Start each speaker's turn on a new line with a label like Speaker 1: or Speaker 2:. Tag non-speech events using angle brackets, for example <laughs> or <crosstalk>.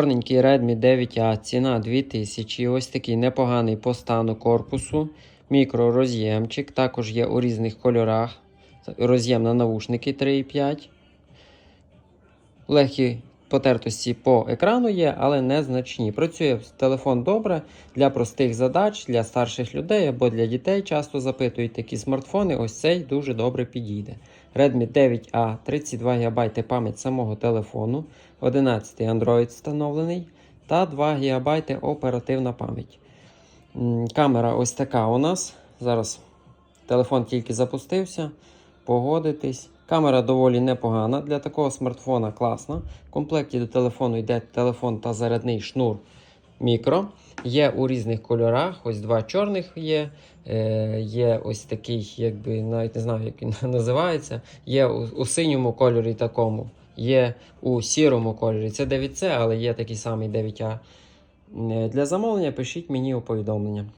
Speaker 1: Чорненький Redmi 9A, ціна 2000. Ось такий непоганий по стану корпусу. Мікророз'ємчик. Також є у різних кольорах. Роз'єм на навушники 3,5. Легкі потертості по екрану є, але незначні. Працює телефон добре для простих задач, для старших людей або для дітей. Часто запитують такі смартфони. Ось цей дуже добре підійде. Redmi 9A 32 ГБ пам'ять самого телефону, 11 Android встановлений та 2 ГБ оперативна пам'ять. Камера ось така у нас. Зараз телефон тільки запустився. Погодитись. Камера доволі непогана для такого смартфона класна. В комплекті до телефону йде телефон та зарядний шнур мікро. Є у різних кольорах. Ось два чорних є. Е, є ось такий, якби навіть не знаю, як він <laughs> називається. Є у, у синьому кольорі такому. Є у сірому кольорі. Це 9C, але є такий самий 9А. Е, Для замовлення пишіть мені у повідомлення.